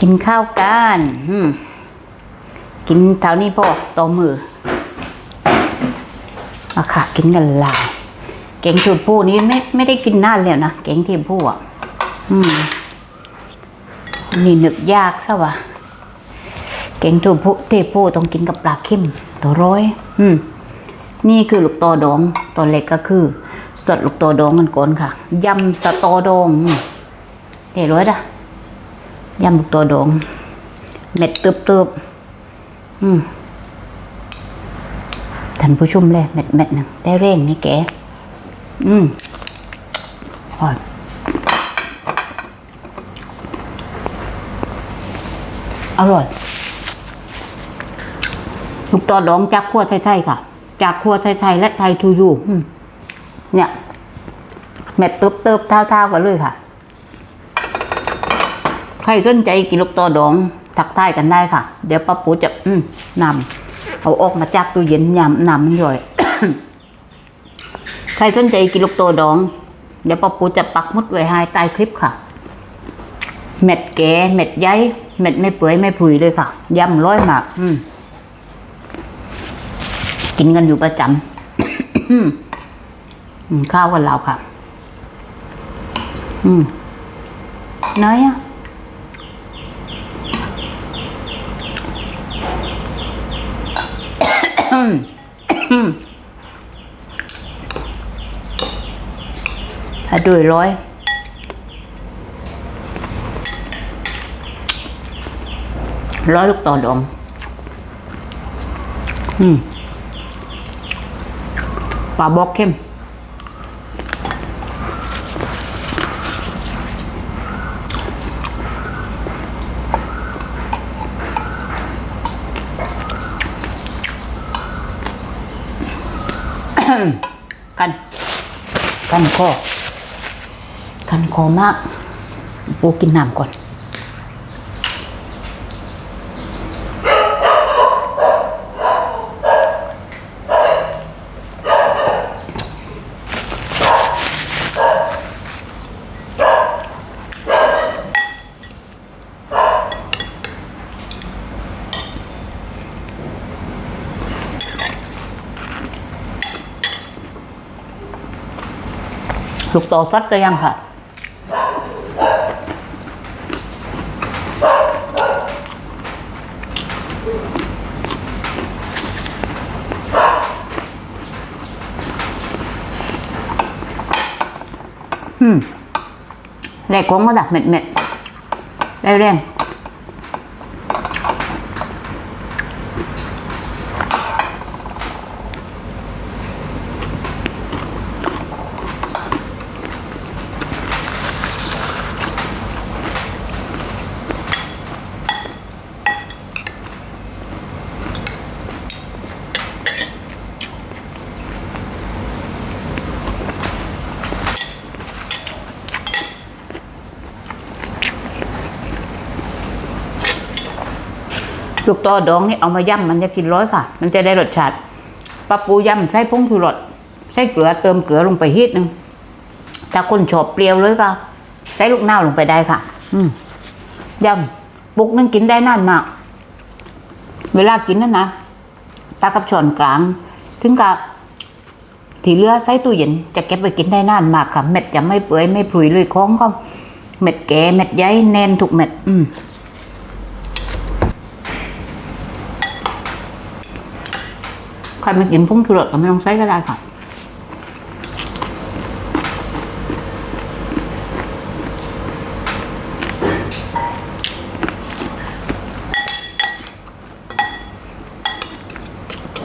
กินข้าวกันอืมกินเท่านี้พอต่อมือมาค่ะ กินกันลาเก่งชูผู้นี้ไม่ไม่ได้กินนานแล้วนะเก่งที่ผู้อะอืมนี่นึกยากซะวะเก่งชูผู้ที่ผู้ต้องกินกับปลาเค็มตัวร้อย อืม นี่คือลูกตอดองตัวเล็กก็คือ สดลูกตอดองกันก่อนค่ะยำสตอดองเดี๋ยวร้อยจ้ะ ยำลูกตอดง เม็ดตึบตึบอืมท่านผู้ชมเลยเม็ดเม็ดหนึ่งได้เร่งนี่แกอืมอร่อยอร่อยลูกตอดองจากขั้วไทยๆค่ะ จากขั้วไทยๆและไทยทูยูอืมเนี่ยเม็ดเติบเติบเท่าเท่าๆกันเลยค่ะ ใครสนใจกินลูกตอดองทักทายกันได้ค่ะ เดี๋ยวป้าปูจะอืมนำเอาออกมาจากตู้เย็นยำนำมันย่อย ใครสนใจกินลูกตอดอง เดี๋ยวป้าปูจะปักมุดไว้ให้ใต้คลิปค่ะ เม็ดแก่เม็ดใยเม็ดไม่เปื่อยไม่ผุยเลยค่ะยำร้อยมาก อืมกินกันอยู่ประจำอืมอืมข้าวกันเราค่ะ อืมเนยอะ ถ้าด้วยร้อยร้อยลูกต่อดองอืมปลาบอกเข้ม กันกันคอกันคอมากปูกินน้ำก่อน ลูกโตฟัดก็ยังค่ะ อืมแรกของก็ดักเม็ดเม็ดได้เร่ง ลูกตอดองนี่เอามาย่ำมันจะกินร้อยค่ะ มันจะได้รสชาติปลาปูย่ำใส่ผงชูรสใส่เกลือเติมเกลือลงไปฮิตหนึ่งถ้าคนชอบเปรี้ยวเลยก็ใส่ลูกน้าวลงไปได้ค่ะ อืมยำปุกนึงกินได้นานมาก เวลากินนั่นนะตากับช้อนกลาง ถึงกับที่เลือใส่ตู้เย็นจะเก็บไปกินได้นานมากค่ะเม็ดจะไม่เปื่อยไม่ผุยเลยของก็เม็ดแก่เม็ดใยแน่นทุกเม็ด อืม ใค รไม่กินพุ่งชูรสก็ไม่ต้องใช้ก็ได้ค่ะ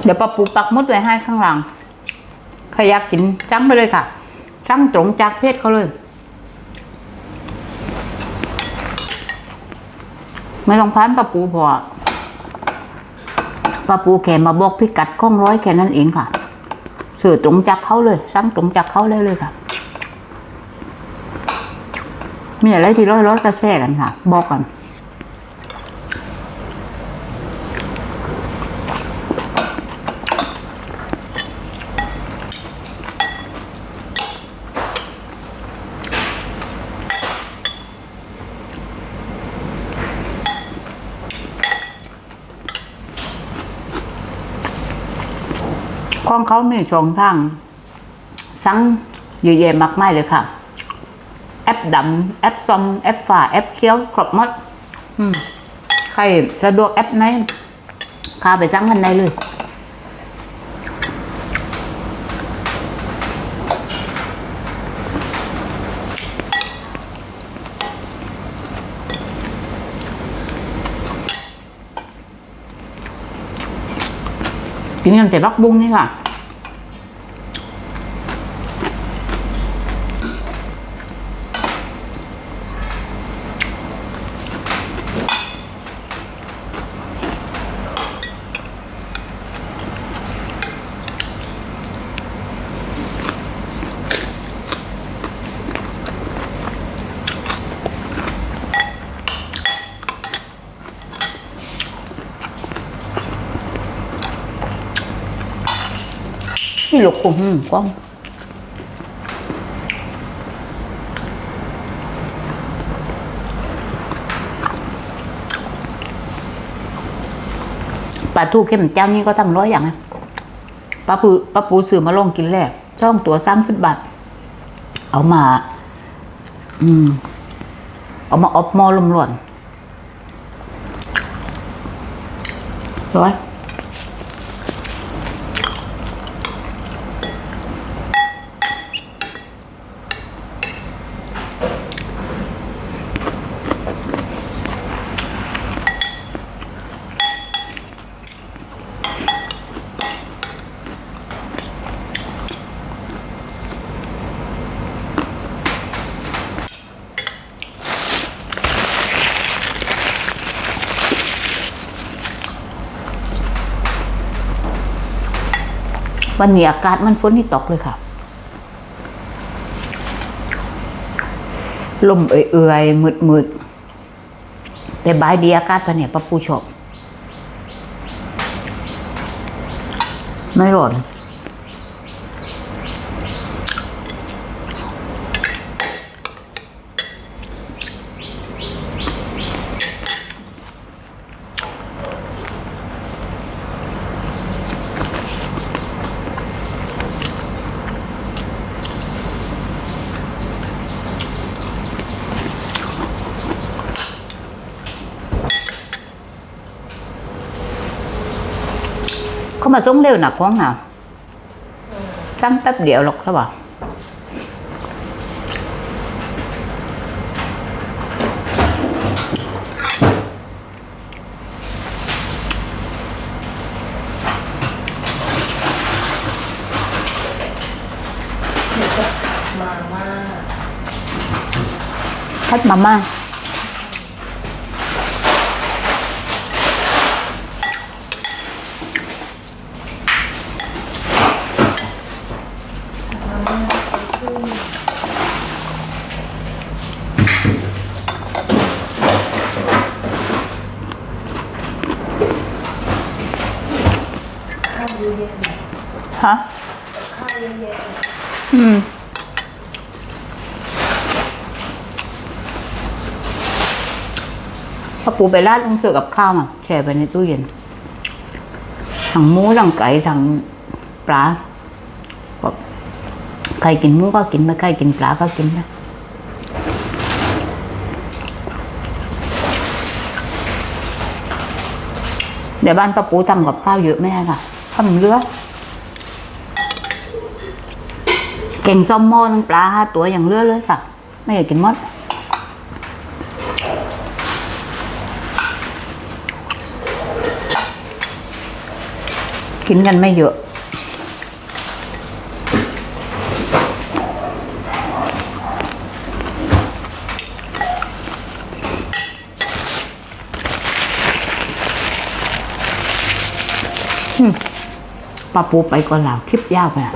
เดี๋ยวปะปูปักมุดไว้ให้ข้างหลังใครอยากกินจังไปเลยค่ะจังตรงจากเพศเขาเลย ไม่ต้องพันปะปูพอ ป้าปูแขมาบอกพิกัดข้องร้อยแค่นั้นเองค่ะสื่อตรงจากเขาเลยสั่งตรงจากเขาเลยเลยค่ะ มีอะไรที่ร้อยร้อยกระแสกันค่ะ บอกกัน เขามีช่องทางสั่งเยอะแยะมากมายเลยค่ะ แอปดำแอปซอมแอปฝาแอปเคี้ยวครบหมดมใครสะดวกแอปไหนข้าไปสั่งกันได้เลยกินกันแต่บักบุ้งนี่ค่ะ นี่ลูกกุ้งหืมกว้างปลาทูเข้มเจ้านี่ก็ทำร้อยอย่างนะปลาปูปลาปูซื้อมาลองกินแรกช่องตัวสร้ามสิบบาทเอามา อืม เอามาอบมอลมร้อนร้อย วันนี้อากาศมันฝนที่ตกเลยค่ะ ลมเอื่อยๆมืดๆแต่บายดีอากาศตอนเนี้ยป้าปูชอบ ไม่ร้อน มาส่งเร็วหนักกว้างหนาสั่งแป๊บเดียวหรอกใช่ป่ะมาม่าพัดมาม่า ข้าวเยอะๆนะ ฮะข้าวเยอะอืมพอปูไปราดลงเสือกับข้าวมาแช่ไปในตู้เย็นทั้งหมูทั้งไก่ทั้งปลาใครกินหมูก็กินไม่ใครกินปลาก็กินนะเดี๋ยวบ้านป้าปูทำกับข้าวเยอะไม่ได้ค่ะทำเยอะ เก่งซ้อมหม้อทั้งปลาห้าตัวอย่างเลือเลยค่ะ ไม่อยากกินมดกินกันไม่เยอะปลาปูไปก่อนแล้วคลิปยาวไปอะ